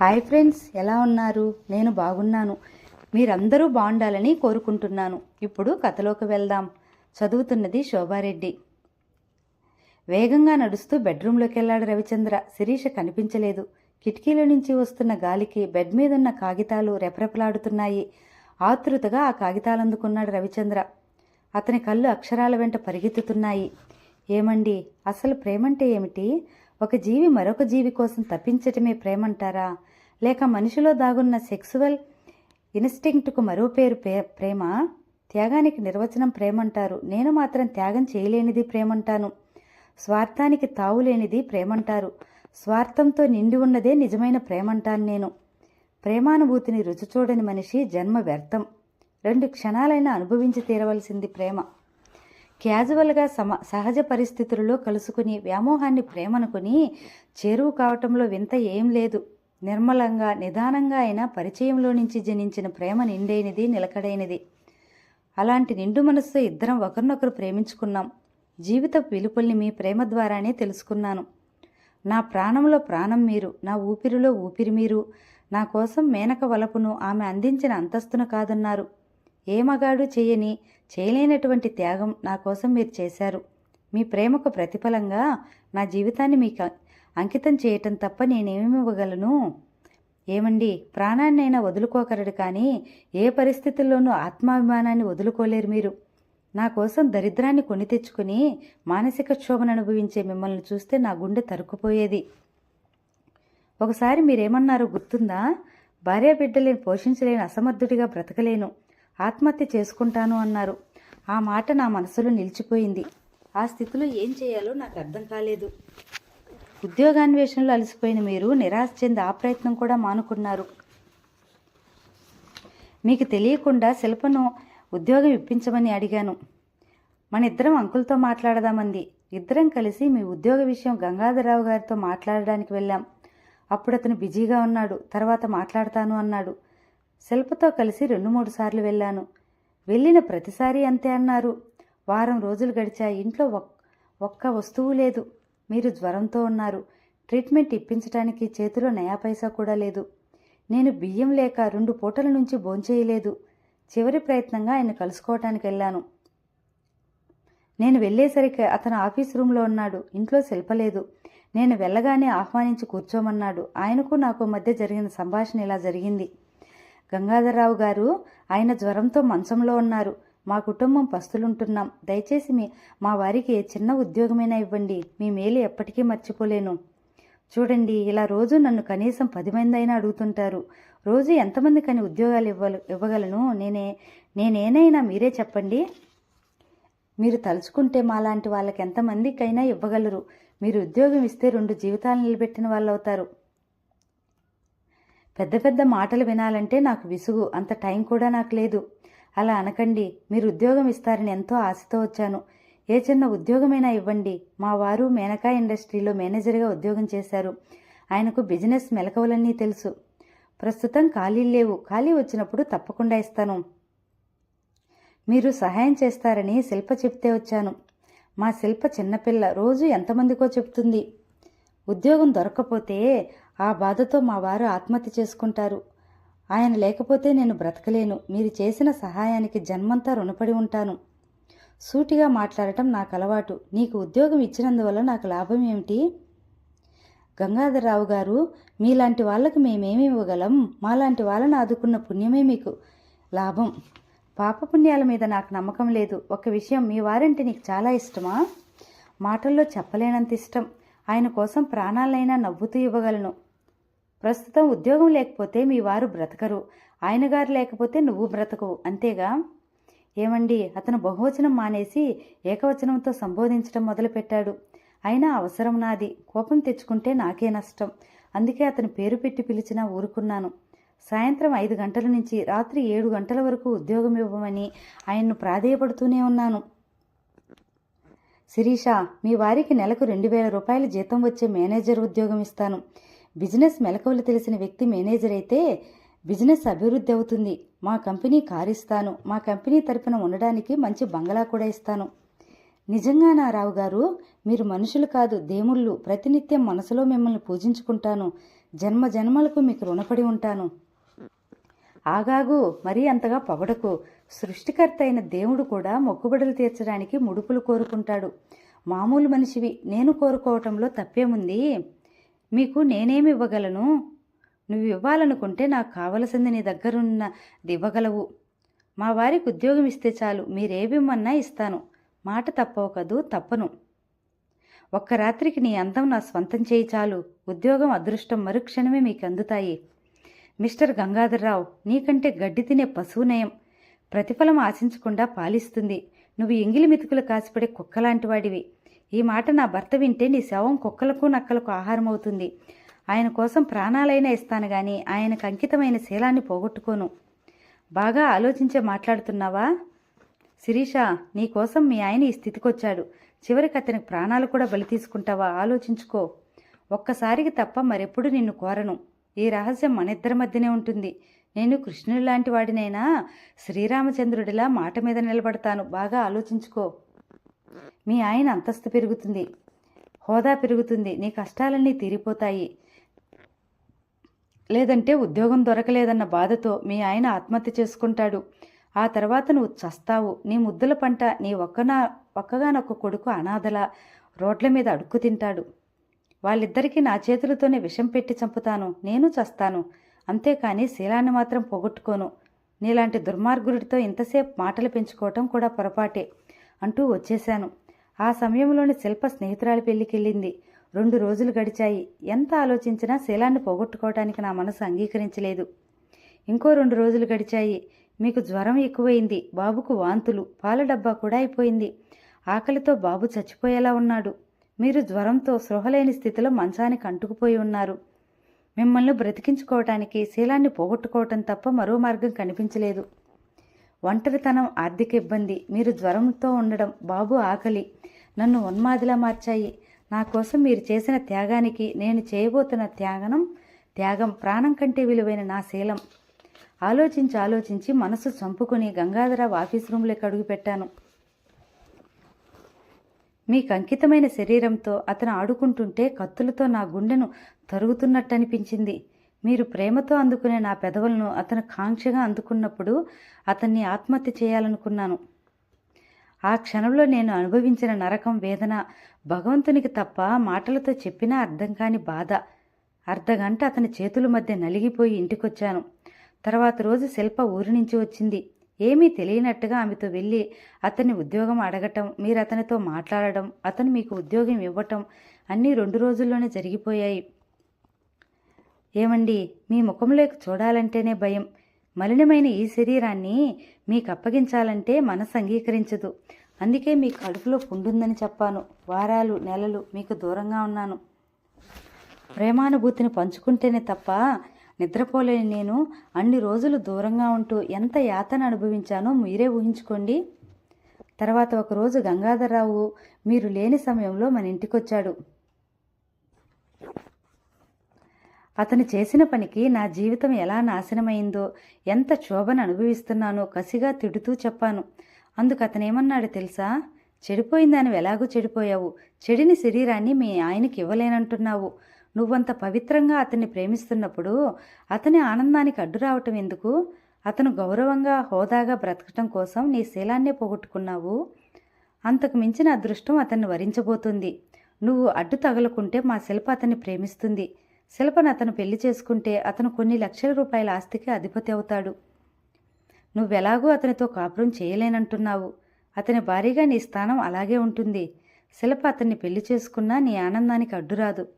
Hi friends ఎలా ఉన్నారు? నేను బాగున్నాను. మీరందరూ బాగుండాలని కోరుకుంటున్నాను. ఇప్పుడు కథలోకి వెళ్దాం. చదువుతున్నది శోభారెడ్డి. వేగంగా నడుస్తూ బెడ్రూంలోకి వెళ్ళాడు రవిచంద్ర. శిరీష కనిపించలేదు. కిటికీల నుంచి వస్తున్న గాలికి బెడ్ మీదున్న కాగితాలు రెపరెపలాడుతున్నాయి. ఆతృతగా ఆ కాగితాలు అందుకున్నాడు రవిచంద్ర. అతని కళ్ళు అక్షరాల వెంట పరిగెత్తుతున్నాయి. ఏమండి అసలు ప్రేమంటే ఏమిటి? ఒక జీవి మరొక జీవి కోసం తప్పించటమే ప్రేమంటారా? లేక మనిషిలో దాగున్న సెక్సువల్ ఇన్స్టింక్ట్కు మరో పేరు ప్రేమ? త్యాగానికి నిర్వచనం ప్రేమంటారు. నేను మాత్రం త్యాగం చేయలేనిది ప్రేమంటాను. స్వార్థానికి తావులేనిది ప్రేమంటారు. స్వార్థంతో నిండి ఉన్నదే నిజమైన ప్రేమంటాను నేను. ప్రేమానుభూతిని రుచి చూడని మనిషి జన్మ వ్యర్థం. రెండు క్షణాలైనా అనుభవించి తీరవలసింది ప్రేమ. క్యాజువల్గా సమ సహజ పరిస్థితులలో కలుసుకుని వ్యామోహాన్ని ప్రేమనుకుని చేరువు కావటంలో వింత ఏం లేదు. నిర్మలంగా నిదానంగా అయినా పరిచయంలో నుంచి జనించిన ప్రేమ నిండైనది నిలకడైనది. అలాంటి నిండు మనస్సు ఇద్దరం ఒకరినొకరు ప్రేమించుకున్నాం. జీవిత పిలుపుల్ని మీ ప్రేమ ద్వారానే తెలుసుకున్నాను. నా ప్రాణంలో ప్రాణం మీరు నా ఊపిరిలో ఊపిరి మీరు నా కోసం మేనక వలపును ఆమె అందించిన అంతస్తును కాదన్నారు. ఏ మగాడు చేయని చేయలేనటువంటి త్యాగం నా కోసం మీరు చేశారు. మీ ప్రేమకు ప్రతిఫలంగా నా జీవితాన్ని మీకు అంకితం చేయటం తప్ప నేనేమివ్వగలను? ఏమండి? ప్రాణాన్నైనా వదులుకోకరడు కానీ ఏ పరిస్థితుల్లోనూ ఆత్మాభిమానాన్ని వదులుకోలేరు మీరు. నా కోసం దరిద్రాన్ని కొని తెచ్చుకుని మానసిక క్షోభను అనుభవించే మిమ్మల్ని చూస్తే నా గుండె తరుక్కుపోయేది. ఒకసారి మీరేమన్నారో గుర్తుందా? భార్య బిడ్డలేని పోషించలేని అసమర్థుడిగా బ్రతకలేను. ఆత్మహత్య చేసుకుంటాను అన్నారు. ఆ మాట నా మనసులో నిలిచిపోయింది. ఆ స్థితిలో ఏం చేయాలో నాకు అర్థం కాలేదు. ఉద్యోగాన్వేషణలో అలసిపోయిన మీరు నిరాశ చెంది ఆ ప్రయత్నం కూడా మానుకున్నారు. మీకు తెలియకుండా శిల్పను ఉద్యోగం ఇప్పించమని అడిగాను. మన ఇద్దరం అంకుల్తో మాట్లాడదామంది. ఇద్దరం కలిసి మీ ఉద్యోగ విషయం గంగాధరరావు గారితో మాట్లాడడానికి వెళ్ళాం. అప్పుడు అతను బిజీగా ఉన్నాడు. తర్వాత మాట్లాడతాను అన్నాడు. శిల్పతో కలిసి రెండు మూడు సార్లు వెళ్ళాను. వెళ్ళిన ప్రతిసారి అంతే అన్నారు. వారం రోజులు గడిచాయి. ఇంట్లో ఒక్- ఒక్క వస్తువు లేదు. మీరు జ్వరంతో ఉన్నారు. ట్రీట్మెంట్ ఇప్పించడానికి చేతిలో నయా పైసా కూడా లేదు. నేను బియ్యం లేక రెండు పూటల నుంచి భోంచేయలేదు. చివరి ప్రయత్నంగా ఆయన కలుసుకోవటానికి వెళ్ళాను. నేను వెళ్ళేసరికి అతను ఆఫీస్ రూమ్లో ఉన్నాడు. ఇంట్లో శిల్పలేదు నేను వెళ్ళగానే ఆహ్వానించి కూర్చోమన్నాడు. ఆయనకు నాకు మధ్య జరిగిన సంభాషణ ఇలా జరిగింది. గంగాధరరావు గారు ఆయన జ్వరంతో మంచంలో ఉన్నారు. మా కుటుంబం పస్తులుంటున్నాం. దయచేసి మీ మా వారికి చిన్న ఉద్యోగమైనా ఇవ్వండి. మీ మేలు ఎప్పటికీ మర్చిపోలేను. చూడండి ఇలా రోజు నన్ను కనీసం పది మంది అయినా అడుగుతుంటారు. రోజు ఎంతమంది కానీ ఉద్యోగాలు ఇవ్వలు ఇవ్వగలను? నేనే నేనేనైనా మీరే చెప్పండి. మీరు తలుచుకుంటే మాలాంటి వాళ్ళకి ఎంతమందికైనా ఇవ్వగలరు. మీరు ఉద్యోగం ఇస్తే రెండు జీవితాలు నిలబెట్టిన వాళ్ళు అవుతారు పెద్ద పెద్ద మాటలు వినాలంటే నాకు విసుగు అంత టైం కూడా నాకు లేదు. అలా అనకండి మీరు ఉద్యోగం ఇస్తారని ఎంతో ఆశతో వచ్చాను. ఏ చిన్న ఉద్యోగమైనా ఇవ్వండి. మా వారు మేనకా ఇండస్ట్రీలో మేనేజర్గా ఉద్యోగం చేశారు. ఆయనకు బిజినెస్ మెలకువలన్నీ తెలుసు. ప్రస్తుతం ఖాళీ లేవు. ఖాళీ వచ్చినప్పుడు తప్పకుండా ఇస్తాను. మీరు సహాయం చేస్తారని శిల్ప చెప్తే వచ్చాను. మా శిల్ప చిన్నపిల్ల రోజు ఎంతమందికో చెప్తుంది. ఉద్యోగం దొరకపోతే ఆ బాధతో మా వారు ఆత్మహత్య చేసుకుంటారు. ఆయన లేకపోతే నేను బ్రతకలేను. మీరు చేసిన సహాయానికి జన్మంతా రుణపడి ఉంటాను. సూటిగా మాట్లాడటం నాకు అలవాటు. నీకు ఉద్యోగం ఇచ్చినందువల్ల నాకు లాభం ఏమిటి? గంగాధరరావు గారు మీలాంటి వాళ్ళకి మేమేమి ఇవ్వగలం? మాలాంటి వాళ్ళని ఆదుకున్న పుణ్యమే మీకు లాభం. పాపపుణ్యాల మీద నాకు నమ్మకం లేదు. ఒక విషయం మీ వారంటే నీకు చాలా ఇష్టమా? మాటల్లో చెప్పలేనంత ఇష్టం. ఆయన కోసం ప్రాణాలైనా నవ్వుతూ ఇవ్వగలను. ప్రస్తుతం ఉద్యోగం లేకపోతే మీ వారు బ్రతకరు. ఆయనగారు లేకపోతే నువ్వు బ్రతకవు. అంతేగా? ఏమండి? అతను బహువచనం మానేసి ఏకవచనంతో సంబోధించడం మొదలుపెట్టాడు. అయినా అవసరం నాది. కోపం తెచ్చుకుంటే నాకే నష్టం. అందుకే అతను పేరు పెట్టి పిలిచినా ఊరుకున్నాను. సాయంత్రం ఐదు గంటల నుంచి రాత్రి ఏడు గంటల వరకు ఉద్యోగం ఇవ్వమని ఆయన్ను ప్రాధేయపడుతూనే ఉన్నాను. శిరీష మీ వారికి నెలకు రెండు వేల రూపాయల జీతం వచ్చే మేనేజర్ ఉద్యోగం ఇస్తాను. బిజినెస్ మెలకువలు తెలిసిన వ్యక్తి మేనేజర్ అయితే బిజినెస్ అభివృద్ధి అవుతుంది. మా కంపెనీ కారు ఇస్తాను మా కంపెనీ తరపున ఉండడానికి మంచి బంగళా కూడా ఇస్తాను. నిజంగా నా రావు గారు మీరు మనుషులు కాదు దేవుళ్ళు. ప్రతినిత్యం మనసులో మిమ్మల్ని పూజించుకుంటాను. జన్మ జన్మలకు మీకు రుణపడి ఉంటాను. ఆగాగు మరీ అంతగా పొగడకు. సృష్టికర్త అయిన దేవుడు కూడా మొక్కుబడులు తీర్చడానికి ముడుపులు కోరుకుంటాడు. మామూలు మనిషివి. నేను కోరుకోవటంలో తప్పేముంది? మీకు నేనేమి ఇవ్వగలను? నువ్వు ఇవ్వాలనుకుంటే నాకు కావలసింది నీ దగ్గరున్నది ఇవ్వగలవు మా వారికి ఉద్యోగం ఇస్తే చాలు మీరేవిమ్మన్నా ఇస్తాను. మాట తప్పవు కదూ తప్పను. ఒక్క రాత్రికి నీ అందం నా స్వంతం చేయి చాలు. ఉద్యోగం అదృష్టం మరుక్షణమే మీకు అందుతాయి మిస్టర్ గంగాధర్రావు నీకంటే గడ్డి తినే పశువు నయం. ప్రతిఫలం ఆశించకుండా పాలిస్తుంది. నువ్వు ఎంగిలి మెతుకులు కాసిపడే కుక్కలాంటి వాడివి ఈ మాట నా భర్త వింటే నీ శవం కుక్కలకు నక్కలకు ఆహారం అవుతుంది. ఆయన కోసం ప్రాణాలైనా ఇస్తాను గాని ఆయనకు అంకితమైన శీలాన్ని పోగొట్టుకోను. బాగా ఆలోచించే మాట్లాడుతున్నావా? శిరీష నీకోసం మీ ఆయన ఈ స్థితికొచ్చాడు. చివరికి అతనికి ప్రాణాలు కూడా బలి తీసుకుంటావా? ఆలోచించుకో. ఒక్కసారికి తప్ప మరెప్పుడు నిన్ను కోరను. ఈ రహస్యం మన ఇద్దరి మధ్యనే ఉంటుంది. నేను కృష్ణుడి లాంటి వాడినైనా శ్రీరామచంద్రుడిలా మాట మీద నిలబడతాను. బాగా ఆలోచించుకో. మీ ఆయన అంతస్తు పెరుగుతుంది. హోదా పెరుగుతుంది. నీ కష్టాలన్నీ తీరిపోతాయి. లేదంటే ఉద్యోగం దొరకలేదన్న బాధతో మీ ఆయన ఆత్మహత్య చేసుకుంటాడు. ఆ తర్వాత నువ్వు చస్తావు. నీ ముద్దుల పంట నీ ఒక్కనా ఒక్కగానొక్క కొడుకు అనాథల రోడ్ల మీద అడుక్కు తింటాడు. వాళ్ళిద్దరికీ నా చేతులతోనే విషం పెట్టి చంపుతాను. నేను చస్తాను. అంతేకాని శీలాన్ని మాత్రం పోగొట్టుకోను. నీలాంటి దుర్మార్గుడితో ఇంతసేపు మాటలు పెంచుకోవటం కూడా పొరపాటే. అంటూ వచ్చేశాను. ఆ సమయంలోని శిల్ప స్నేహితురాలి పెళ్ళికెళ్ళింది రెండు రోజులు గడిచాయి. ఎంత ఆలోచించినా శీలాన్ని పోగొట్టుకోవటానికి నా మనసు అంగీకరించలేదు. ఇంకో రెండు రోజులు గడిచాయి. మీకు జ్వరం ఎక్కువైంది. బాబుకు వాంతులు. పాల డబ్బా కూడా అయిపోయింది. ఆకలితో బాబు చచ్చిపోయేలా ఉన్నాడు. మీరు జ్వరంతో సృహలేని స్థితిలో మంచానికి అంటుకుపోయి ఉన్నారు. మిమ్మల్ని బ్రతికించుకోవటానికి శీలాన్ని పోగొట్టుకోవటం తప్ప మరో మార్గం కనిపించలేదు. ఒంటరితనం ఆర్థిక ఇబ్బంది. మీరు జ్వరంతో ఉండడం బాబు ఆకలి. నన్ను ఉన్మాదిలా మార్చాయి. నా కోసం మీరు చేసిన త్యాగానికి నేను చేయబోతున్న త్యాగనం త్యాగం ప్రాణం కంటే విలువైన నా శీలం. ఆలోచించి ఆలోచించి మనసు చంపుకుని గంగాధరరావు ఆఫీస్ రూమ్లోకి అడుగు పెట్టాను. మీకు అంకితమైన శరీరంతో అతను ఆడుకుంటుంటే కత్తులతో నా గుండెను తరుగుతున్నట్టు అనిపించింది మీరు ప్రేమతో అందుకునే నా పెదవులను అతను కాంక్షగా అందుకున్నప్పుడు అతన్ని ఆత్మహత్య చేయాలనుకున్నాను. ఆ క్షణంలో నేను అనుభవించిన నరకం వేదన భగవంతునికి తప్ప మాటలతో చెప్పినా అర్థం కాని బాధ. అర్ధగంట అతని చేతుల మధ్య నలిగిపోయి ఇంటికొచ్చాను. తర్వాత రోజు శిల్ప ఊరి నుంచి వచ్చింది. ఏమీ తెలియనట్టుగా ఆమెతో వెళ్ళి అతన్ని ఉద్యోగం అడగటం మీరు అతనితో మాట్లాడడం అతను మీకు ఉద్యోగం ఇవ్వటం అన్నీ రెండు రోజుల్లోనే జరిగిపోయాయి. ఏమండి మీ ముఖంలోకి చూడాలంటేనే భయం. మలినమైన ఈ శరీరాన్ని మీకు అప్పగించాలంటే మనసు అంగీకరించదు. అందుకే మీ కడుపులో పుండుందని చెప్పాను. వారాలు నెలలు మీకు దూరంగా ఉన్నాను. ప్రేమానుభూతిని పంచుకుంటేనే తప్ప నిద్రపోలేని నేను అన్ని రోజులు దూరంగా ఉంటూ ఎంత యాతన అనుభవించానో మీరే ఊహించుకోండి. తర్వాత ఒకరోజు గంగాధరరావు మీరు లేని సమయంలో మన ఇంటికొచ్చాడు. అతను చేసిన పనికి నా జీవితం ఎలా నాశనమైందో ఎంత క్షోభను అనుభవిస్తున్నానో కసిగా తిడుతూ చెప్పాను. అందుకు అతనేమన్నాడు తెలుసా? చెడిపోయిందని ఎలాగూ చెడిపోయావు. చెడిని శరీరాన్ని మీ ఆయనకి ఇవ్వలేనంటున్నావు. నువ్వంత పవిత్రంగా అతన్ని ప్రేమిస్తున్నప్పుడు అతని ఆనందానికి అడ్డు రావటం ఎందుకు? అతను గౌరవంగా హోదాగా బ్రతకటం కోసం నీ శీలాన్నే పోగొట్టుకున్నావు. అంతకు మించిన అదృష్టం అతన్ని వరించబోతుంది. నువ్వు అడ్డు తగలకుంటే మా శిల్ప అతన్ని ప్రేమిస్తుంది. శిల్పను అతను పెళ్ళి చేసుకుంటే అతను కొన్ని లక్షల రూపాయల ఆస్తికి అధిపతి అవుతాడు. నువ్వెలాగూ అతనితో కాపురం చేయలేనంటున్నావు. అతని భారీగా నీ స్థానం అలాగే ఉంటుంది. శిల్ప అతన్ని పెళ్ళి చేసుకున్నా నీ ఆనందానికి అడ్డురాదు.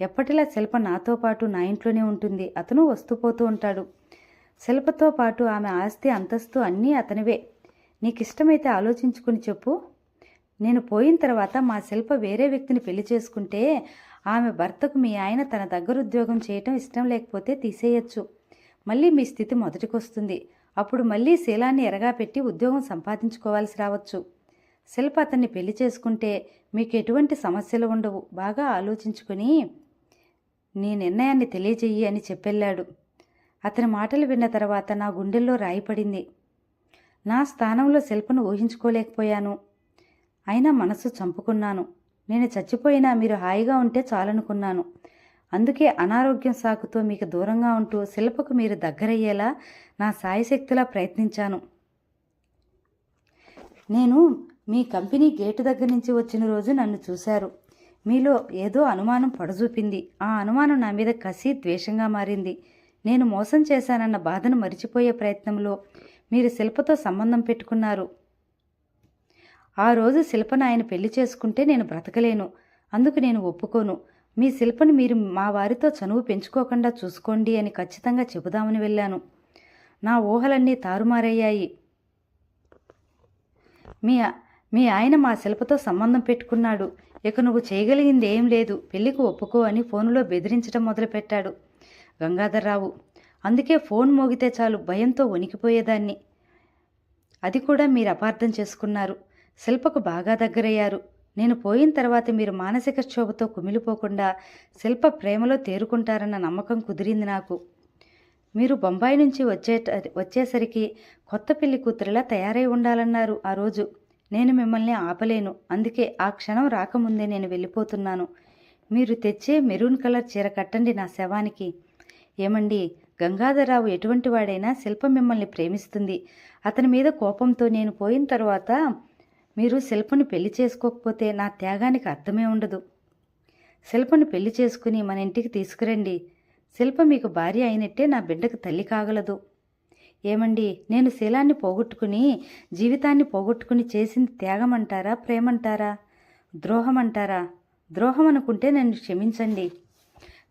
ఎప్పటిలా శిల్ప నాతో పాటు నా ఇంట్లోనే ఉంటుంది. అతను వస్తూ పోతూ ఉంటాడు. శిల్పతో పాటు ఆమె ఆస్తి అంతస్తు అన్నీ అతనివే. నీకిష్టమైతే ఆలోచించుకుని చెప్పు. నేను పోయిన తర్వాత మా శిల్ప వేరే వ్యక్తిని పెళ్ళి చేసుకుంటే ఆమె భర్తకు మీ ఆయన తన దగ్గర ఉద్యోగం చేయటం ఇష్టం లేకపోతే తీసేయచ్చు. మళ్ళీ మీ స్థితి మొదటికొస్తుంది. అప్పుడు మళ్ళీ శీలాన్ని ఎరగా పెట్టి ఉద్యోగం సంపాదించుకోవాల్సి రావచ్చు. శిల్ప అతన్ని పెళ్ళి చేసుకుంటే మీకు ఎటువంటి సమస్యలు ఉండవు. బాగా ఆలోచించుకుని నీ నిర్ణయాన్ని తెలియజెయ్యి అని చెప్పెళ్ళాడు. అతని మాటలు విన్న తర్వాత నా గుండెల్లో రాయిపడింది నా స్థానంలో శిల్పను ఊహించుకోలేకపోయాను. అయినా మనసు చంపుకున్నాను. నేను చచ్చిపోయినా మీరు హాయిగా ఉంటే చాలనుకున్నాను. అందుకే అనారోగ్యం సాకుతో మీకు దూరంగా ఉంటూ శిల్పకు మీరు దగ్గరయ్యేలా నా సాయశక్తిలా ప్రయత్నించాను. నేను మీ కంపెనీ గేటు దగ్గర నుంచి వచ్చిన రోజు నన్ను చూశారు. మీలో ఏదో అనుమానం పడజూపింది. ఆ అనుమానం నా మీద కసి ద్వేషంగా మారింది. నేను మోసం చేశానన్న బాధను మరిచిపోయే ప్రయత్నంలో మీరు శిల్పతో సంబంధం పెట్టుకున్నారు. ఆ రోజు శిల్పను ఆయన పెళ్ళి చేసుకుంటే నేను బ్రతకలేను. అందుకు నేను ఒప్పుకోను. మీ శిల్పను మీరు మా వారితో చనువు పెంచుకోకుండా చూసుకోండి అని ఖచ్చితంగా చెబుదామని వెళ్ళాను. నా ఊహలన్నీ తారుమారయ్యాయి. మీ మీ ఆయన మా శిల్పతో సంబంధం పెట్టుకున్నాడు. ఇక నువ్వు చేయగలిగింది ఏం లేదు. పెళ్ళికి ఒప్పుకో అని ఫోనులో బెదిరించడం మొదలుపెట్టాడు. గంగాధర్రావు అందుకే ఫోన్ మోగితే చాలు. భయంతో వణికిపోయేదాన్ని. అది కూడా మీరు అపార్థం చేసుకున్నారు. శిల్పకు బాగా దగ్గరయ్యారు. నేను పోయిన తర్వాత మీరు మానసిక క్షోభతో కుమిలిపోకుండా శిల్ప ప్రేమలో తేరుకుంటారన్న నమ్మకం కుదిరింది నాకు. మీరు బొంబాయి నుంచి వచ్చే వచ్చేసరికి కొత్త పెళ్ళి కూతురిలా తయారై ఉండాలన్నారు ఆ రోజు. నేను మిమ్మల్ని ఆపలేను. అందుకే ఆ క్షణం రాకముందే నేను వెళ్ళిపోతున్నాను. మీరు తెచ్చే మెరూన్ కలర్ చీర కట్టండి నా శవానికి. ఏమండి? గంగాధరరావు ఎటువంటి వాడైనా శిల్ప మిమ్మల్ని ప్రేమిస్తుంది. అతని మీద కోపంతో నేను పోయిన తర్వాత మీరు శిల్పను పెళ్ళి చేసుకోకపోతే నా త్యాగానికి అర్థమే ఉండదు. శిల్పను పెళ్ళి చేసుకుని మన ఇంటికి తీసుకురండి. శిల్ప మీకు భార్య అయినట్టే నా బిడ్డకు తల్లి కాగలదు. ఏమండి నేను శీలాన్ని పోగొట్టుకుని జీవితాన్ని పోగొట్టుకుని చేసింది త్యాగమంటారా ప్రేమంటారా? ద్రోహం అంటారా ద్రోహం అనుకుంటే నన్ను క్షమించండి.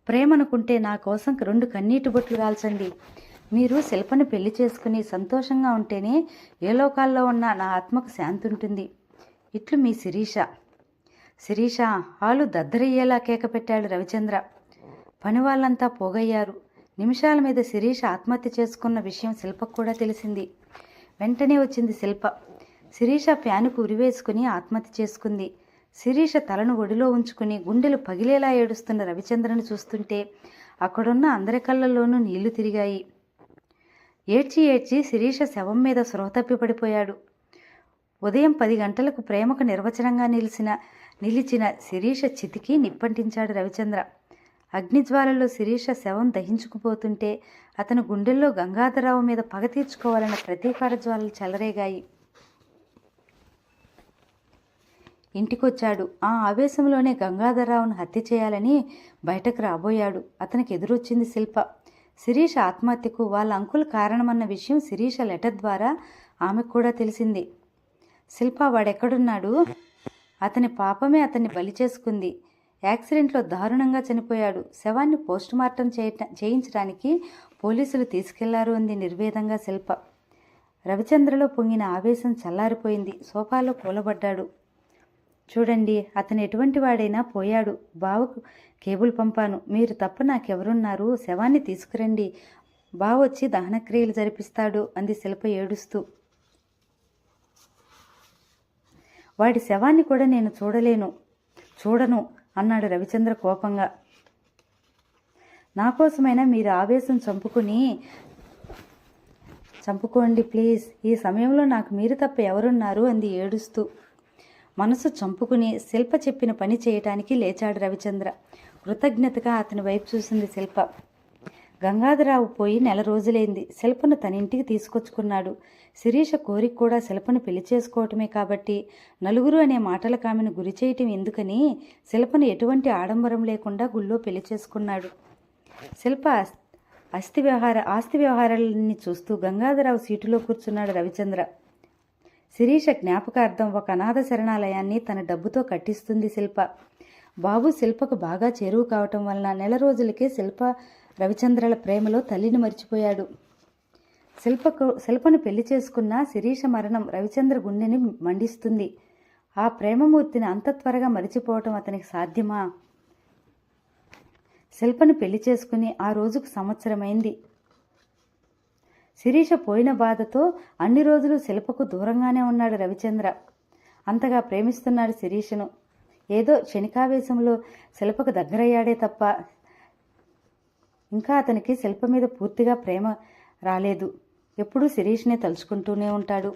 ప్రేమ అనుకుంటే నా కోసం రెండు కన్నీటి బొట్లు కాల్చండి. మీరు శిల్పని పెళ్ళి చేసుకుని సంతోషంగా ఉంటేనే ఏ లోకాల్లో ఉన్న నా ఆత్మకు శాంతి ఉంటుంది. ఇట్లు మీ శిరీష. శిరీష హాలు దద్దరయ్యేలా కేక పెట్టాడు రవిచంద్ర. పని వాళ్ళంతా పోగయ్యారు. నిమిషాల మీద శిరీష ఆత్మహత్య చేసుకున్న విషయం శిల్పకు కూడా తెలిసింది. వెంటనే వచ్చింది శిల్ప. శిరీష ఫ్యానుకు ఉరివేసుకుని ఆత్మహత్య చేసుకుంది. శిరీష తలను ఒడిలో ఉంచుకుని గుండెలు పగిలేలా ఏడుస్తున్న రవిచంద్రను చూస్తుంటే అక్కడున్న అందరి కళ్ళల్లోనూ నీళ్ళు తిరిగాయి. ఏడ్చి ఏడ్చి శిరీష శవం మీద స్పృహ పడిపోయాడు. ఉదయం పది గంటలకు ప్రేమకు నిర్వచనంగా నిలిచిన నిలిచిన శిరీష చితికి నిప్పంటించాడు రవిచంద్ర. అగ్నిజ్వాలలో శిరీష శవం దహించుకుపోతుంటే అతను గుండెల్లో గంగాధరరావు మీద పగ తీర్చుకోవాలన్న ప్రతీకార జ్వాలలు చెలరేగాయి. ఇంటికొచ్చాడు. ఆ ఆవేశంలోనే గంగాధరరావును హత్య చేయాలని బయటకు రాబోయాడు. అతనికి ఎదురొచ్చింది శిల్ప. శిరీష ఆత్మహత్యకు వాళ్ళ అంకుల్ కారణమన్న విషయం శిరీష లెటర్ ద్వారా ఆమెకు కూడా తెలిసింది. శిల్ప వాడెక్కడున్నాడు? అతని పాపమే అతన్ని బలి చేసుకుంది. యాక్సిడెంట్లో దారుణంగా చనిపోయాడు. శవాన్ని పోస్టుమార్టం చేయ చేయించడానికి పోలీసులు తీసుకెళ్ళారు అంది నిర్వేదంగా శిల్ప. రవిచంద్రలో పొంగిన ఆవేశం చల్లారిపోయింది. సోఫాలో కూలబడ్డాడు. చూడండి అతను ఎటువంటి వాడైనా పోయాడు. బావకు కేబుల్ పంపాను. మీరు తప్ప నాకెవరున్నారు? శవాన్ని తీసుకురండి. బావ వచ్చి దహనక్రియలు జరిపిస్తాడు అంది శిల్ప ఏడుస్తూ. వాడి శవాన్ని కూడా నేను చూడలేను చూడను అన్నాడు రవిచంద్ర కోపంగా. నా కోసమైనా మీరు ఆవేశం చంపుకుని చంపుకోండి ప్లీజ్. ఈ సమయంలో నాకు మీరు తప్ప ఎవరున్నారు అంది ఏడుస్తూ. మనసు చంపుకుని శిల్ప చెప్పిన పని చేయటానికి లేచాడు రవిచంద్ర. కృతజ్ఞతగా అతని వైపు చూసింది శిల్ప. గంగాధరరావు పోయి నెల రోజులైంది. శిల్పను తన ఇంటికి తీసుకొచ్చుకున్నాడు. శిరీష కోరిక కూడా శిల్పను పెళ్ళి చేసుకోవటమే కాబట్టి నలుగురు అనే మాటలకు ఆమెను గురి చేయటం ఎందుకని శిల్పను ఎటువంటి ఆడంబరం లేకుండా గుళ్ళో పెళ్ళి చేసుకున్నాడు. శిల్ప అస్థి వ్యవహార ఆస్తి వ్యవహారాలని చూస్తూ గంగాధరరావు సీటులో కూర్చున్నాడు రవిచంద్ర. శిరీష జ్ఞాపకార్థం ఒక అనాథ శరణాలయాన్ని తన డబ్బుతో కట్టిస్తుంది శిల్ప. బాబు శిల్పకు బాగా చేరువు కావటం వలన నెల రోజులకే శిల్ప రవిచంద్రల ప్రేమలో తల్లిని మర్చిపోయాడు. శిల్పకు శిల్పను పెళ్ళి చేసుకున్న శిరీష మరణం రవిచంద్ర గుండెని మండిస్తుంది. ఆ ప్రేమమూర్తిని అంత త్వరగా మరిచిపోవటం అతనికి సాధ్యమా? శిల్పను పెళ్ళి చేసుకుని ఆ రోజుకు సంవత్సరమైంది. శిరీష పోయిన బాధతో అన్ని రోజులు శిల్పకు దూరంగానే ఉన్నాడు రవిచంద్ర. అంతగా ప్రేమిస్తున్నాడు శిరీషను. ఏదో క్షణికావేశంలో శిల్పకు దగ్గరయ్యాడే తప్ప ఇంకా అతనికి శిల్ప మీద పూర్తిగా ప్రేమ రాలేదు. ఎప్పుడూ శిరీష్నే తలుచుకుంటూనే ఉంటాడు.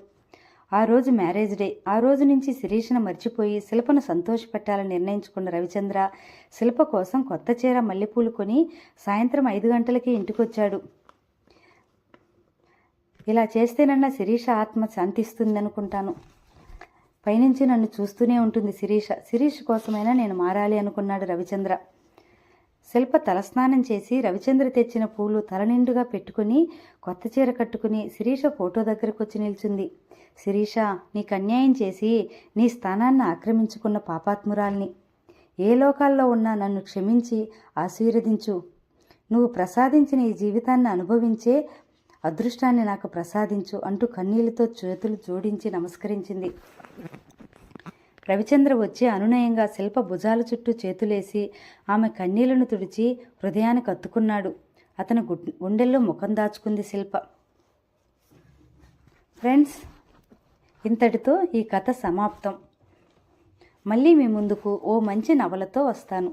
ఆ రోజు మ్యారేజ్ డే. ఆ రోజు నుంచి శిరీషను మర్చిపోయి శిల్పను సంతోషపెట్టాలని నిర్ణయించుకున్న రవిచంద్ర శిల్ప కోసం కొత్త చీర మల్లెపూలు కొని సాయంత్రం ఐదు గంటలకి ఇంటికొచ్చాడు. ఇలా చేస్తేనన్నా శిరీష ఆత్మ శాంతిస్తుందనుకుంటాను పైనుంచి నన్ను చూస్తూనే ఉంటుంది శిరీష. శిరీష్ కోసమైనా నేను మారాలి అనుకున్నాడు రవిచంద్ర. శిల్ప తలస్నానం చేసి రవిచంద్ర తెచ్చిన పూలు తలనిండుగా పెట్టుకుని కొత్త చీర కట్టుకుని శిరీష ఫోటో దగ్గరకు వచ్చి నిల్చుంది. శిరీష నీకు అన్యాయం చేసి నీ స్థానాన్ని ఆక్రమించుకున్న పాపాత్మురాల్ని. ఏ లోకాల్లో ఉన్నా నన్ను క్షమించి ఆశీర్వదించు. నువ్వు ప్రసాదించిన ఈ జీవితాన్ని అనుభవించే అదృష్టాన్ని నాకు ప్రసాదించు అంటూ కన్నీళ్ళతో చేతులు జోడించి నమస్కరించింది. రవిచంద్ర వచ్చి అనునయంగా శిల్ప భుజాల చుట్టూ చేతులేసి ఆమె కన్నీళ్ళను తుడిచి హృదయానికి అత్తుకున్నాడు. అతని గుండెల్లో ముఖం దాచుకుంది శిల్ప. ఫ్రెండ్స్ ఇంతటితో ఈ కథ సమాప్తం. మళ్ళీ మీ ముందుకు ఓ మంచి నవలతో వస్తాను.